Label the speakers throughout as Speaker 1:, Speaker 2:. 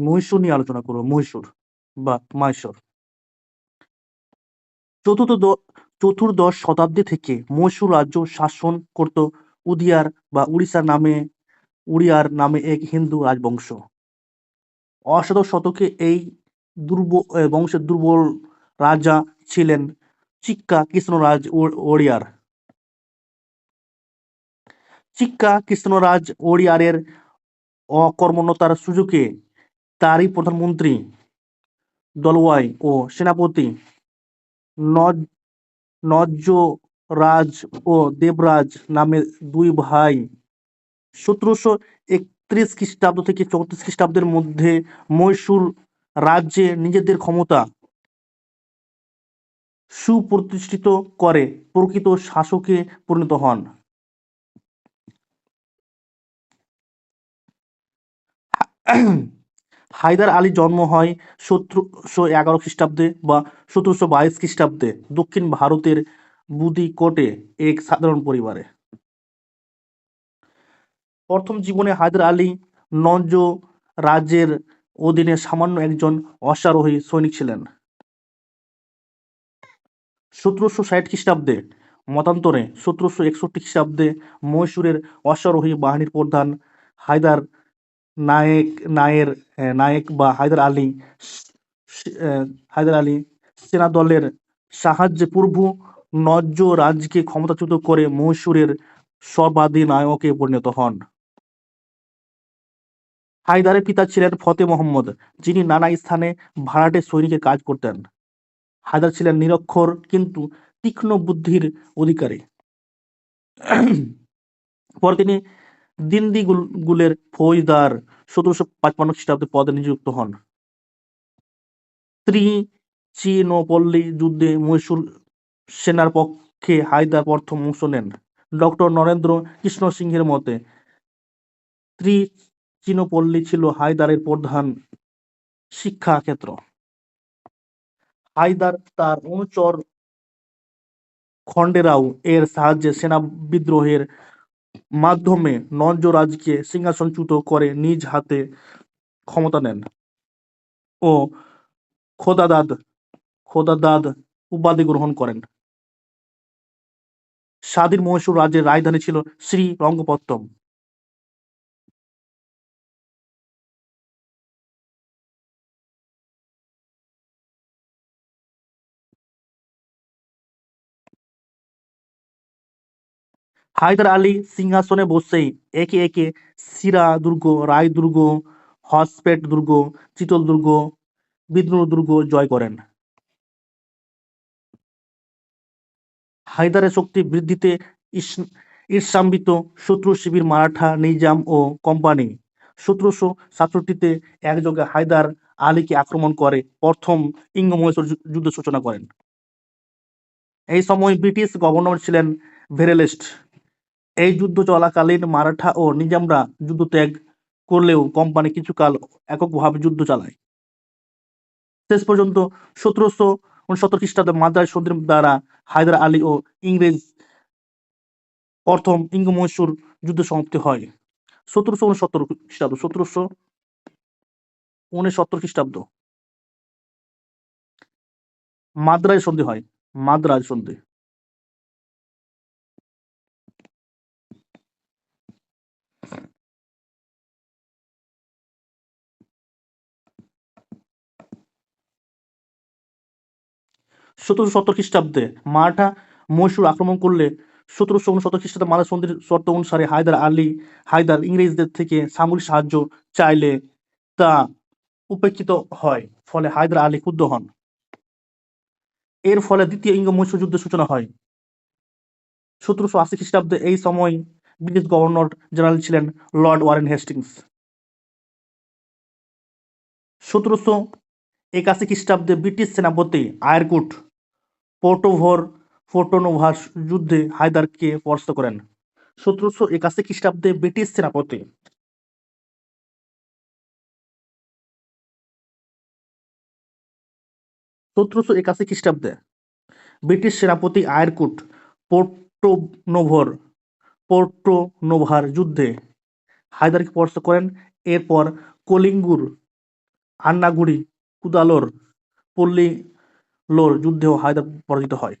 Speaker 1: মহীশূর নিয়ে আলোচনা করব, মহীশূর বা মাইশোর চতুর্থ চতুর্দশ শতাব্দী থেকে মহীশূর রাজ্য শাসন করত উদিয়ার বা উড়িষ্যার নামে, উড়িয়ার নামে এক হিন্দু রাজবংশ। অষ্টাদশ শতকে এই দুর্ব বংশের দুর্বল রাজা ছিলেন চিক্কা কৃষ্ণরাজ ওড়িয়ার। চিক্কা কৃষ্ণরাজ ওড়িয়ারের অকর্মণ্যতার সুযোগে তারই প্রধানমন্ত্রী, দলওয়াই ও সেনাপতি নজ্জরাজ ও দেবরাজ নামে দুই ভাই সতেরোশো একত্রিশ খ্রিস্টাব্দ থেকে চৌত্রিশ খ্রিস্টাব্দের মধ্যে মহীশূর রাজ্যে নিজেদের ক্ষমতা সুপ্রতিষ্ঠিত করে, প্রকৃত শাসকে পরিণত হন। হায়দার আলীর জন্ম হয় সতেরোশো এগারো খ্রিস্টাব্দে বা সতেরোশো বাইশ খ্রিস্টাব্দে দক্ষিণ ভারতের বুদিকোটে এক সাধারণ পরিবারে। প্রথম জীবনে হায়দার আলী নঞ্জ রাজ্যের অধীনে সামান্য একজন অশ্বারোহী সৈনিক ছিলেন। সতেরোশো ষাট খ্রিস্টাব্দে মতান্তরে সতেরোশো একষট্টি খ্রিস্টাব্দে মহীশূরের অশ্বারোহী বাহিনীর প্রধান হায়দার নায়েক, নায়ের নায়েক বা হায়দার আলী হায়দার আলী সেনাদলের সাহায্যে পূর্ব নজ্জ রাজকে ক্ষমতাচ্যুত করে মহীশূরের সর্বাধিনায়কে পরিণত হন। হায়দারের পিতা ছিলেন ফতে মোহাম্মদ, যিনি নানা স্থানে ভাড়াটে সৈনিকের কাজ করতেন। হায়দার ছিলেন নিরক্ষর কিন্তু তীক্ষ্ণ বুদ্ধির অধিকারী। পরে তিনি দিন্দি গুল- গুলের ফৌজদার সতেরোশো পাঁচপান্ন খ্রিস্টাব্দে পদে নিযুক্ত হন। ত্রিচিনোপল্লী যুদ্ধে মহীশূর সেনার পক্ষে হায়দার প্রথম অংশ নেন। ডক্টর নরেন্দ্র কৃষ্ণ সিংহের মতে ত্রিচিনোপল্লী ছিল হায়দারের প্রধান শিক্ষা ক্ষেত্র হায়দার তার অনুচর খন্ডেরাও এর সাহায্যে সেনা বিদ্রোহের মাধ্যমে নঞ্জরাজকে সিংহাসনচ্যুত করে নিজ হাতে ক্ষমতা নেন। ও খোদাদাদ খোদাদাদ উপাধি গ্রহণ করেন। স্বাধীন মহীশূর রাজ্যের রাজধানী ছিল শ্রী হায়দার আলী সিংহাসনে বসেই একে একে সিরা দুর্গ, রায় দুর্গ হসপেট দুর্গ, চিতল দুর্গ, বিদ্রোহ দুর্গ জয় করেন। হায়দারের শক্তি বৃদ্ধিতে ঈর্ষান্বিত শত্রু শিবির মারাঠা, নিজাম ও কোম্পানি। সতেরোশো সাতষট্টিতে একযোগে হায়দার আলীকে আক্রমণ করে প্রথম ইঙ্গ মহীশূর যু- যুদ্ধ সূচনা করেন। এই সময় ব্রিটিশ গভর্নর ছিলেন ভেরেলেস্ট। এই যুদ্ধ চলাকালীন মারাঠা ও নিজামরা যুদ্ধ ত্যাগ করলেও কোম্পানি কিছুকাল এককভাবে যুদ্ধ চালায়। শেষ পর্যন্ত সতেরোশো উনসত্তর খ্রিস্টাব্দে মাদ্রাজ সন্ধির দ্বারা হায়দার আলী ও ইংরেজ প্রথম ইঙ্গ মহীশূর যুদ্ধ সমাপ্তি হয়। সতেরোশো উনসত্তর খ্রিস্টাব্দ, সতেরোশো উনসত্তর খ্রিস্টাব্দ। মাদ্রাজ সন্ধি হয়, মাদ্রাজ সন্ধি। সতেরোশো সত্তর খ্রিস্টাব্দে মারাঠা মহীশূর আক্রমণ করলে সতেরোশো উনসত্তর খ্রিস্টাব্দে মাদ্রাজ সন্ধির শর্ত অনুসারে হায়দার আলী হায়দার ইংরেজদের থেকে সামরিক সাহায্য চাইলে তা উপেক্ষিত হয়, ফলে হায়দার আলী ক্ষুব্ধ হন। এর ফলে দ্বিতীয় ইঙ্গ মহীশূর যুদ্ধের সূচনা হয়। সতেরোশো আশি খ্রিস্টাব্দে এই সময় ব্রিটিশ গভর্নর জেনারেল ছিলেন লর্ড ওয়ারেন হেস্টিংস। সতেরোশো একাশি খ্রিস্টাব্দে ব্রিটিশ সেনাপতি আয়ারকুট পোর্টোভোর ফোর্টোনোভার যুদ্ধে হায়দারকে পরাস্ত করেন। সতেরোশো একাশি খ্রিস্টাব্দে ব্রিটিশ সেনাপতি সতেরোশো একাশি খ্রিস্টাব্দে ব্রিটিশ সেনাপতি আয়ারকুট পোর্টোনোভোর পোর্টোনোভার যুদ্ধে হায়দারকে পরাস্ত করেন। এরপর কলিঙ্গুর আন্নাগুড়ি কুদালোর পল্লীলোর যুদ্ধেও হায়দার পরাজিত হয়।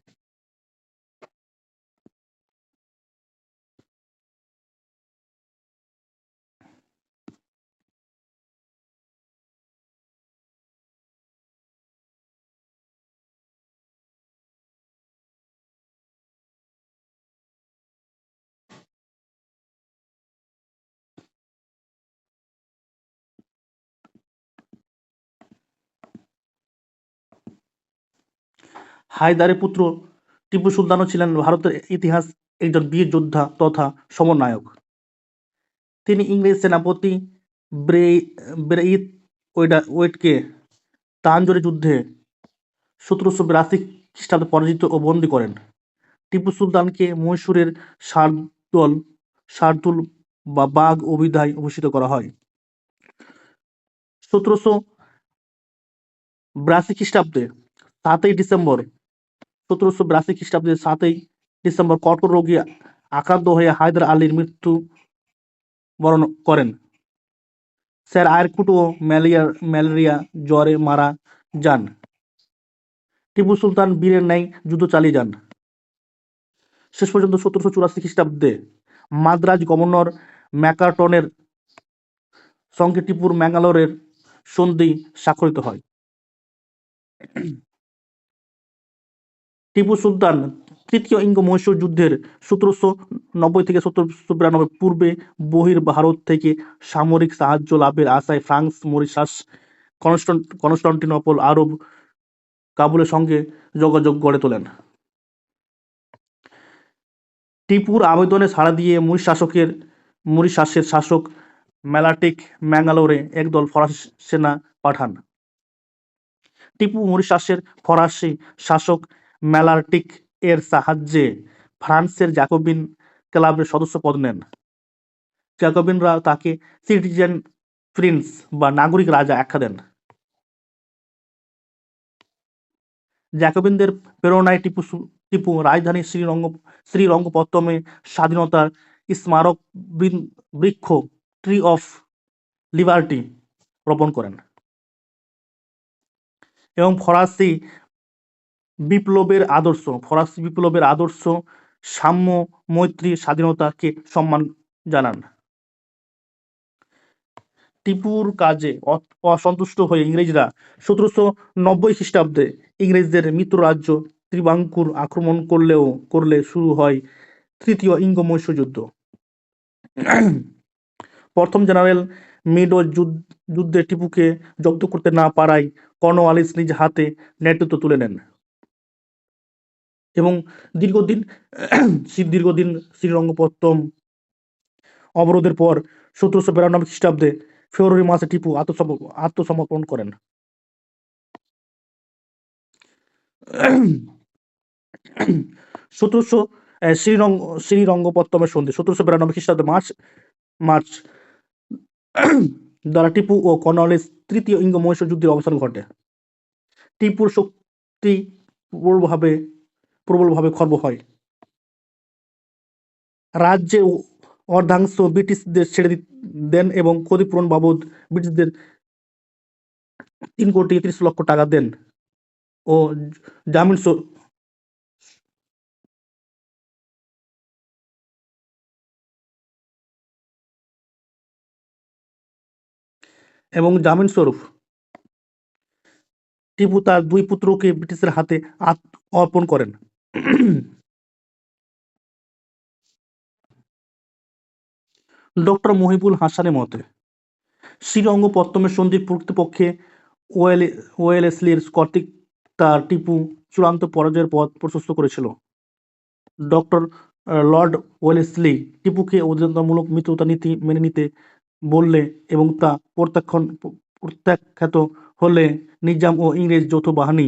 Speaker 1: হায়দারের পুত্র টিপু সুলতানও ছিলেন ভারতের ইতিহাস একজন বীর যোদ্ধা তথা সমন্বয়ক। তিনি ইংরেজ সেনাপতি ব্রেইথ ওয়েটকে তাঞ্জোরে যুদ্ধে সতেরোশো বিরাশি খ্রিস্টাব্দে পরাজিত ও বন্দী করেন। টিপু সুলতানকে মহীশূরের শার্দুল শার্দুল বা বাঘ অভিধায় ভূষিত করা হয়। সতেরোশো বিরাশি খ্রিস্টাব্দে সাতই ডিসেম্বর সতেরোশো বিরাশি খ্রিস্টাব্দে সাতই ডিসেম্বর কর্কট রোগে আক্রান্ত হয়ে হায়দার আলীর মৃত্যু বরণ করেন। স্যার আয়রকুট ও ম্যালেরিয়া ম্যালেরিয়া জ্বরে মারা যান। টিপু সুলতান বীরের ন্যায় যুদ্ধ চালিয়ে যান। শেষ পর্যন্ত সতেরোশো চুরাশি খ্রিস্টাব্দে মাদ্রাজ গভর্নর ম্যাকার্টনের সঙ্গে টিপুর ম্যাঙ্গালোরের সন্ধি স্বাক্ষরিত হয়। টিপু সুলতান তৃতীয় ইঙ্গ মহীশূর যুদ্ধের সতেরোশো নব্বই থেকে সতেরোশো বিরানব্বই পূর্বে বহির ভারত থেকে সামরিক সাহায্য লাভের আশায় ফ্রান্স, মরিশাস কনস্টান্টিনোপল, আরব কাবুলের সঙ্গে যোগাযোগ গড়ে তোলেন। টিপুর আবেদনে সাড়া দিয়ে মুরিশ শাসকের মরিশাসের শাসক মেলাটিক ম্যাঙ্গালোরে একদল ফরাসি সেনা পাঠান। টিপু মরিশাসের ফরাসি শাসক মেলার্টিক এর সাহায্যে ফ্রান্সের জ্যাকোবিন ক্লাবের সদস্য পদ নেন। জ্যাকোবিনরা তাকে সিটিজেন প্রিন্স বা নাগরিক রাজা আখ্যা দেন। জ্যাকোবিনদের প্রেরণায় টিপু টিপু রাজধানী শ্রীরঙ্গ শ্রীরঙ্গপত্তমে স্বাধীনতার স্মারক বৃক্ষ ট্রি অফ লিবার্টি রোপণ করেন। এবং ফরাসি বিপ্লবের আদর্শ, ফরাসি বিপ্লবের আদর্শ, সাম্য, মৈত্রী, স্বাধীনতাকে সম্মান জানান। টিপুর কাজে অসন্তুষ্ট হয়ে ইংরেজরা সতেরোশো নব্বই খ্রিস্টাব্দে ইংরেজদের মিত্র রাজ্য ত্রিবাঙ্কুর আক্রমণ করলেও, করলে শুরু হয় তৃতীয় ইঙ্গ মহীশূর যুদ্ধ। প্রথম জেনারেল মিডো যুদ্ধে টিপুকে জব্দ করতে না পারায় কর্নওয়ালিস নিজ হাতে নেতৃত্ব তুলে নেন। এবং দীর্ঘদিন দীর্ঘদিন শ্রীরঙ্গপত্তম অবরোধের পর সতেরোশো বিরানব্বই খ্রিস্টাব্দে ফেব্রুয়ারি মাসে টিপু আত্মসম- আত্মসমর্পণ করেন। সতেরোশো শ্রীরঙ্গ শ্রীরঙ্গপত্তমের সন্ধি, সতেরোশো বিরানব্বই খ্রিস্টাব্দে মার্চ মার্চ, দ্বারা টিপু ও কর্নওয়ালিস তৃতীয় ইঙ্গ মহীশূর যুদ্ধের অবসান ঘটে। টিপুর শক্তি প্রবলভাবে প্রবলভাবে খর্ব হয়। রাজ্যে অর্ধাংশ ব্রিটিশদের ছেড়ে দেন এবং ক্ষতিপূরণ বাবদ ব্রিটিশদের তিন কোটি ত্রিশ লক্ষ টাকা দেন ও জামিন এবং জামিন স্বরূপ। টিপু তার দুই পুত্রকে ব্রিটিশের হাতে অর্পণ করেন। ডক্টর মহিবুল হাসানের মতে শ্রীরঙ্গপত্তমের সন্ধির প্রকৃতপক্ষে ওয়েল, ওয়েলেসলির কর্তৃক তার টিপু চূড়ান্ত পরাজয়ের পথ প্রশস্ত করেছিল। ডক্টর লর্ড ওয়েলেসলি টিপুকে অধীনতামূলক মিত্রতা নীতি মেনে নিতে বললে এবং তা প্রত্যাখ্যান, প্রত্যাখ্যাত হলে নিজাম ও ইংরেজ যৌথ বাহিনী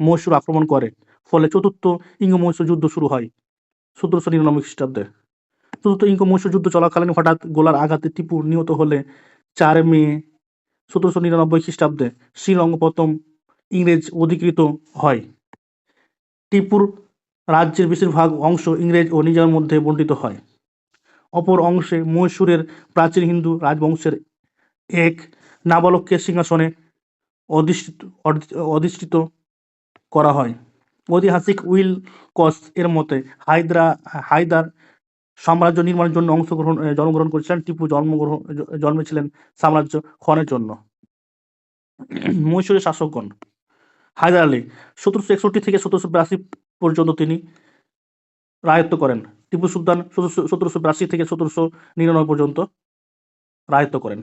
Speaker 1: মহীশূর আক্রমণ করে। ফলে চতুর্থ ইঙ্গ যুদ্ধ শুরু হয়। সতেরোশো নিরানব্বই খ্রিস্টাব্দে। চতুর্থ ইঙ্গ মহীশূর যুদ্ধ চলাকালীন হঠাৎ গোলার আঘাতে টিপু নিহত হলে চার মে সতেরোশো নিরানব্বই খ্রিস্টাব্দে শ্রীরঙ্গপত্তম ইংরেজ অধিকৃত হয়। টিপুর রাজ্যের বেশিরভাগ অংশ ইংরেজ ও নিজামের মধ্যে বণ্টিত হয়। অপর অংশে মহীশূরের প্রাচীন হিন্দু রাজবংশের এক নাবালককে সিংহাসনে অধিষ্ঠিত অধি- অধিষ্ঠিত করা হয়। ঐতিহাসিক উইল কস এর মতে হায়দ্রা, হায়দার সাম্রাজ্য নির্মাণের জন্য অংশগ্রহণ জন্মগ্রহণ করেছিলেন। টিপু জন্মগ্রহণ জন্মেছিলেন সাম্রাজ্য ক্ষণের জন্য। মহীশূরের শাসকগণ। হায়দার আলী, সতেরোশো একষট্টি থেকে সতেরোশো বিরাশি পর্যন্ত তিনি রায়ত্ব করেন। টিপু সুলতান সতেরোশো সতেরোশো বিরাশি থেকে সতেরোশো নিরানব্বই পর্যন্ত রায়ত্ব করেন।